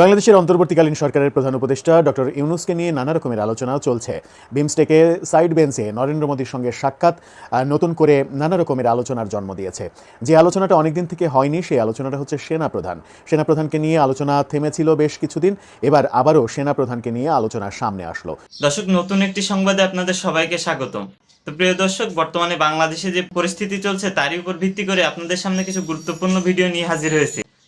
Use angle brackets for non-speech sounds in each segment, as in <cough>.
বাংলাদেশের অন্তর্বর্তীকালীন সরকারের প্রধান উপদেষ্টা ডক্টর ইউনুসকে নিয়ে নানা রকমের আলোচনা চলছে। বিমস্টেকে সাইড বেঞ্চে নরেন্দ্র মোদীর সঙ্গে সাক্ষাৎ নতুন করে নানা রকমের আলোচনার জন্ম দিয়েছে। যে আলোচনাটা অনেকদিন থেকে হয়নি, সেই আলোচনাটা হচ্ছে সেনাপ্রধান। সেনাপ্রধানকে নিয়ে আলোচনা থেমেছিল বেশ কিছুদিন, এবার আবারও সেনাপ্রধানকে নিয়ে আলোচনা সামনে আসলো। দর্শক, নতুন একটি সংবাদে আপনাদের সবাইকে স্বাগতম। তো প্রিয় দর্শক, বর্তমানে বাংলাদেশে যে পরিস্থিতি চলছে, তারই উপর ভিত্তি করে আপনাদের সামনে কিছু গুরুত্বপূর্ণ ভিডিও নিয়ে হাজির হয়েছে।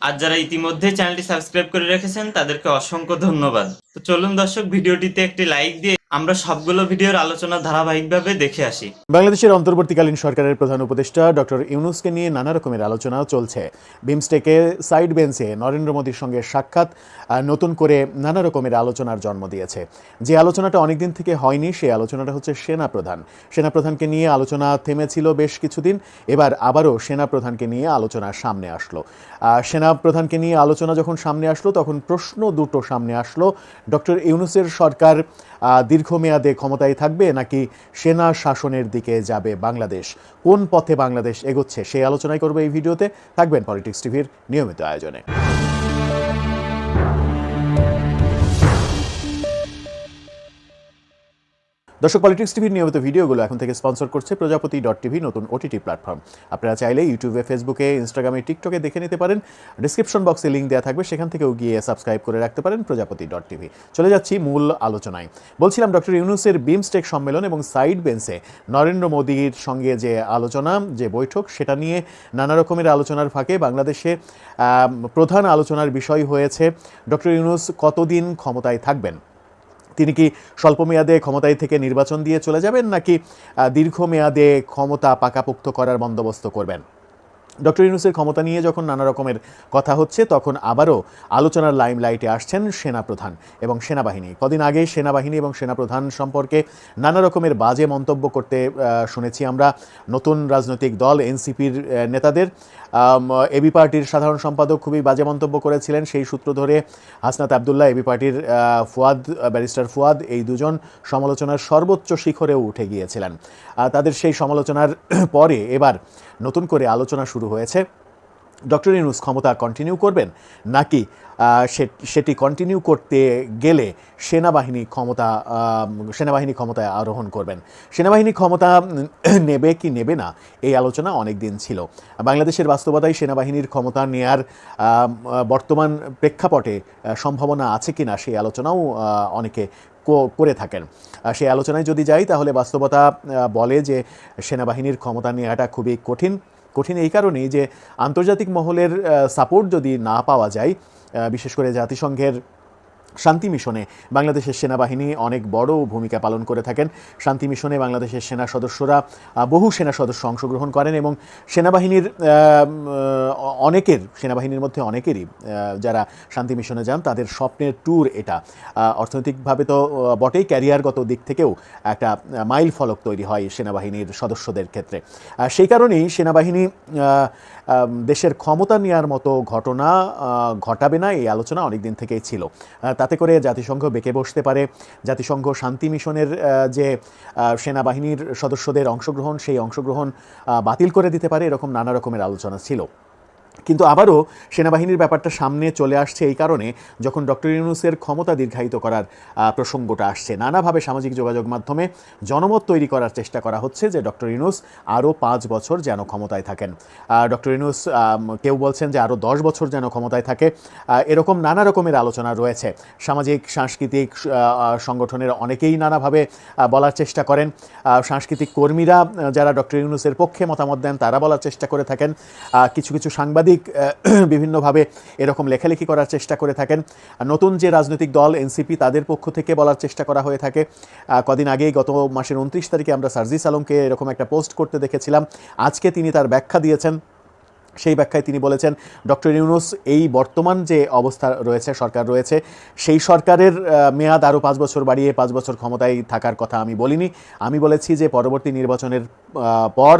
আর যারা ইতিমধ্যে চ্যানেলটি সাবস্ক্রাইব করে রেখেছেন, তাদেরকে অসংখ্য ধন্যবাদ। তো চলুন দর্শক, ভিডিওটিতে একটি লাইক দিয়ে আমরা সবগুলো ভিডিওর আলোচনা ধারাবাহিকভাবে দেখে আসি। বাংলাদেশের অন্তর্বর্তীকালীন সরকারের প্রধান উপদেষ্টা ডক্টর ইউনুসকে নিয়ে নানা রকমের আলোচনা চলছে। বিমস্টেকে সাইড বেঞ্চে নরেন্দ্র মোদীর সঙ্গে সাক্ষাৎ নতুন করে নানা রকমের আলোচনার জন্ম দিয়েছে। যে আলোচনাটা অনেকদিন থেকে হয়নি সেই আলোচনাটা হচ্ছে সেনাপ্রধান। সেনাপ্রধানকে নিয়ে আলোচনা থেমেছিল বেশ কিছুদিন এবার আবারও সেনাপ্রধানকে নিয়ে আলোচনা সামনে আসলো। সেনাপ্রধানকে নিয়ে আলোচনা যখন সামনে আসলো তখন প্রশ্ন দুটো সামনে আসলো। ডক্টর ইউনুসের সরকার আহ, দীর্ঘমেয়াদে ক্ষমতায় থাকবে নাকি সেনা শাসনের দিকে যাবে বাংলাদেশ? কোন পথে বাংলাদেশ এগোচ্ছে সেই আলোচনায় করবে এই ভিডিওতে। থাকবেন পলিটিক্স টিভির নিয়মিত আয়োজনে। দর্শক পলিটিক্স টিভির নিয়মিত ভিডিওগুলো এখন থেকে স্পন্সর করছে প্রজাপতি ডট টিভি, নতুন ওটিটি প্ল্যাটফর্ম আপনারা চাইলে ইউটিউবে ফেসবুকে ইনস্টাগ্রামে টিকটকে দেখে নিতে পারেন। ডিসক্রিপশন বক্সে লিঙ্ক দেওয়া থাকবে, সেখান থেকেও গিয়ে সাবস্ক্রাইব করে রাখতে পারেন প্রজাপতি ডট টিভি। চলে যাচ্ছি মূল আলোচনায়। বলছিলাম ডক্টর ইউনুসের বিমস্টেক সম্মেলন এবং সাইড বেঞ্চে নরেন্দ্র মোদীর সঙ্গে যে আলোচনা, যে বৈঠক, সেটা নিয়ে নানা রকমের আলোচনার ফাঁকে বাংলাদেশে প্রধান আলোচনার বিষয় হয়েছে ডক্টর ইউনুস কতদিন ক্ষমতায় থাকবেন? তিনি কি স্বল্পমেয়াদে ক্ষমতায় থেকে নির্বাচন দিয়ে চলে যাবেন নাকি দীর্ঘমেয়াদে ক্ষমতা পাকাপোক্ত করার বন্দোবস্ত করবেন? ডক্টর ইউনুসের ক্ষমতা নিয়ে যখন নানা রকমের কথা হচ্ছে, তখন আবারও আলোচনার লাইমলাইটে আসছেন সেনাপ্রধান এবং সেনাবাহিনী। কদিন আগে সেনাবাহিনী এবং সেনাপ্রধান সম্পর্কে নানা রকমের বাজে মন্তব্য করতে শুনেছি আমরা। নতুন রাজনৈতিক দল, এনসিপির নেতাদের এবি পার্টির সাধারণ সম্পাদক খুবই বাজে মন্তব্য করেছিলেন। সেই সূত্র ধরে হাসনাত আবদুল্লাহ এবি পার্টির ফুয়াদ, ব্যারিস্টার ফুয়াদ এই দুজন সমালোচনার সর্বোচ্চ শিখরেও উঠে গিয়েছিলেন। তাদের সেই সমালোচনার <clears throat> পরে এবার নতুন করে আলোচনা শুরু হয়েছে। ডক্টর ইউনুস ক্ষমতা কন্টিনিউ করবেন? নাকি সেটি কন্টিনিউ করতে গেলে সেনাবাহিনী ক্ষমতা সেনাবাহিনী ক্ষমতায় আরোহণ করবেন? সেনাবাহিনী ক্ষমতা নেবে কি নেবে না? এই আলোচনা অনেক দিন ছিল। বাংলাদেশের বাস্তবতায় সেনাবাহিনীর ক্ষমতা নেয়ার বর্তমান প্রেক্ষাপটে সম্ভাবনা আছে কি না সেই আলোচনাও অনেকে করে থাকেন। সেই আলোচনায় যদি যাই, তাহলে বাস্তবতা বলে যে সেনাবাহিনীর ক্ষমতা নেওয়াটা খুবই কঠিন। কঠিন এই কারণেই যে আন্তর্জাতিক মহলের সাপোর্ট যদি না পাওয়া যায় বিশেষ করে জাতিসংঘের শান্তি মিশনে বাংলাদেশের সেনাবাহিনী অনেক বড় ভূমিকা পালন করে থাকেন। শান্তি মিশনে বাংলাদেশের সেনা সদস্যরা বহু সেনা সদস্য অংশগ্রহণ করেন এবং সেনাবাহিনীর অনেকের সেনাবাহিনীর মধ্যে অনেকেরই যারা শান্তি মিশনে যান তাদের স্বপ্নের ট্যুর এটা। অর্থনৈতিকভাবে তো বটেই ক্যারিয়ারগত দিক থেকেও একটা মাইল ফলক তৈরি হয় সেনাবাহিনীর সদস্যদের ক্ষেত্রে। সেই কারণেই সেনাবাহিনী দেশের ক্ষমতা নেওয়ার মতো ঘটনা ঘটাবে না এই আলোচনা অনেক দিন থেকেই ছিল। আহ, তাতে করে জাতিসংঘ বেঁকে বসতে পারে। জাতিসংঘ শান্তি মিশনের যে সেনাবাহিনীর সদস্যদের অংশগ্রহণ, সেই অংশগ্রহণ বাতিল করে দিতে পারে, এরকম নানা রকমের আলোচনা ছিল। কিন্তু আবারও সেনাবাহিনীর ব্যাপারটা সামনে চলে আসছে এই কারণে যখন ডক্টর ইউনুসের ক্ষমতা দীর্ঘায়িত করার প্রসঙ্গটা আসছে। নানাভাবে সামাজিক যোগাযোগ মাধ্যমে জনমত তৈরি করার চেষ্টা করা হচ্ছে যে ডক্টর ইউনুস আরও পাঁচ বছর যেন ক্ষমতায় থাকেন। ডক্টর ইউনুস কেউ বলছেন যে আরও দশ বছর যেন ক্ষমতায় থাকে। এরকম নানা রকমের আলোচনা রয়েছে। সামাজিক, সাংস্কৃতিক সংগঠনের অনেকেই নানাভাবে বলার চেষ্টা করেন। সাংস্কৃতিক কর্মীরা যারা ডক্টর ইউনুসের পক্ষে মতামত দেন, তারা বলার চেষ্টা করে থাকেন। কিছু কিছু সাংবাদিক আহ, <clears throat> বিভিন্নভাবে এরকম লেখালেখি করার চেষ্টা করে থাকেন। নতুন যে রাজনৈতিক দল এনসিপি তাদের পক্ষ থেকে বলার চেষ্টা করা হয়ে থাকে। কদিন আগেই গত মাসের উনত্রিশ তারিখে আমরা সার্জিস আলমকে এরকম একটা পোস্ট করতে দেখেছিলাম। আজকে তিনি তার ব্যাখ্যা দিয়েছেন। সেই ব্যাখ্যায় তিনি বলেছেন, ডক্টর ইউনুস, এই বর্তমান যে অবস্থা রয়েছে, সরকার রয়েছে, সেই সরকারের মেয়াদ আরও পাঁচ বছর বাড়িয়ে পাঁচ বছর ক্ষমতায় থাকার কথা আমি বলিনি। আমি বলেছি যে পরবর্তী নির্বাচনের পর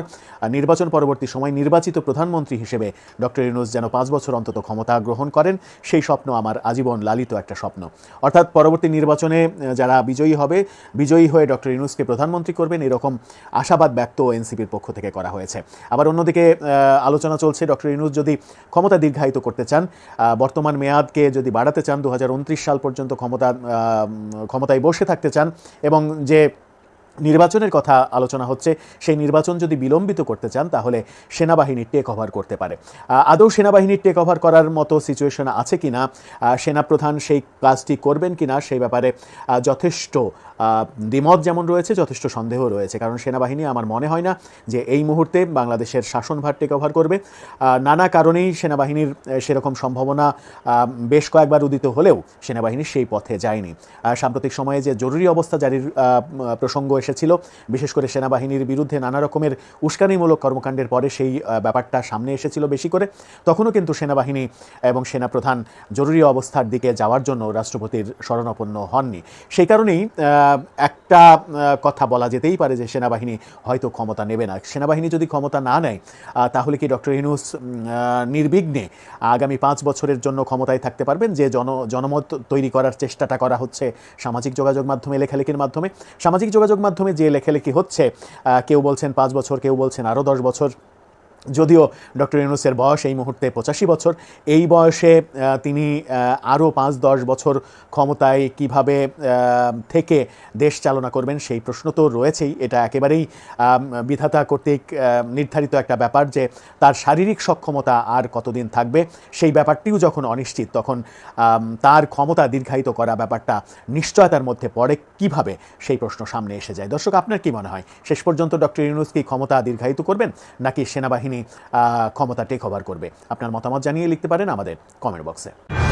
নির্বাচন পরবর্তী সময় নির্বাচিত প্রধানমন্ত্রী হিসেবে ডক্টর ইউনুস যেন পাঁচ বছর অন্তত ক্ষমতা গ্রহণ করেন, সেই স্বপ্ন আমার আজীবন লালিত একটা স্বপ্ন। অর্থাৎ পরবর্তী নির্বাচনে যারা বিজয়ী হবে, বিজয়ী হয়ে ডক্টর ইউনুসকে প্রধানমন্ত্রী করবেন, এরকম আশাবাদ ব্যক্ত এনসিপির পক্ষ থেকে করা হয়েছে। আবার অন্যদিকে আলোচনা চলছে ডক্টর ইউনুস যদি ক্ষমতা দীর্ঘায়িত করতে চান বর্তমান মেয়াদকে যদি বাড়াতে চান দু হাজার উনত্রিশ সাল পর্যন্ত ক্ষমতা ক্ষমতায় বসে থাকতে চান এবং যে নির্বাচনের কথা আলোচনা হচ্ছে সেই নির্বাচন যদি বিলম্বিত করতে চান তাহলে সেনাবাহিনী টেক ওভার করতে পারে। আদৌ সেনাবাহিনীর টেক ওভার করার মতো সিচুয়েশন আছে কিনা আহ, সেনাপ্রধান সেই কাজটি করবেন কি না সেই ব্যাপারে যথেষ্ট দ্বিমত যেমন রয়েছে যথেষ্ট সন্দেহ রয়েছে। কারণ সেনাবাহিনী আমার মনে হয় না যে এই মুহূর্তে বাংলাদেশের শাসনভার টেক ওভার করবে নানা কারণেই সেনাবাহিনীর সেরকম সম্ভাবনা বেশ কয়েকবার উদিত হলেও সেনাবাহিনী সেই পথে যায়নি। সাম্প্রতিক সময়ে যে জরুরি অবস্থা জারির প্রসঙ্গ এসেছিল। বিশেষ করে সেনাবাহিনীর বিরুদ্ধে নানা রকমের উস্কানিমূলক কর্মকাণ্ডের পরে সেই ব্যাপারটা সামনে এসেছিল বেশি করে। তখনও কিন্তু সেনাবাহিনী এবং সেনাপ্রধান জরুরি অবস্থার দিকে যাওয়ার জন্য রাষ্ট্রপতির শরণাপন্ন হননি। সেই কারণেই একটা কথা বলা যেতেই পারে যে সেনাবাহিনী হয়তো ক্ষমতা নেবে না। সেনাবাহিনী যদি ক্ষমতা না নেয় তাহলে কি ডক্টর ইনুস নির্বিঘ্নে আগামী পাঁচ বছরের জন্য ক্ষমতায় থাকতে পারবেন? যে জন, জনমত তৈরি করার চেষ্টাটা করা হচ্ছে সামাজিক যোগাযোগ মাধ্যমে, লেখালেখির মাধ্যমে। সামাজিক যোগাযোগ মাধ্যমে যে লেখালেখি হচ্ছে কেউ বলছেন পাঁচ বছর কেউ বলছেন আরও দশ বছর যদিও ডক্টর ইউনুসের বয়স এই মুহূর্তে পঁচাশি বছর, এই বয়সে তিনি আরও পাঁচ দশ বছর ক্ষমতায় কীভাবে থেকে দেশ চালনা করবেন সেই প্রশ্ন তো রয়েছেই। এটা একেবারেই বিধাতা কর্তৃক নির্ধারিত একটা ব্যাপার যে তার শারীরিক সক্ষমতা আর কতদিন থাকবে, সেই ব্যাপারটিও যখন অনিশ্চিত, তখন তার ক্ষমতা দীর্ঘায়িত করা ব্যাপারটা নিশ্চয়তার মধ্যে পড়ে কীভাবে, সেই প্রশ্ন সামনে এসে যায়। দর্শক, আপনার কি মনে হয়? শেষ পর্যন্ত ডক্টর ইউনুস কি ক্ষমতা দীর্ঘায়িত করবেন, নাকি সেনাবাহিনী আহ, ক্ষমতা টেক ওভার করবে। আপনার মতামত জানিয়ে লিখতে পারেন আমাদের কমেন্ট বক্সে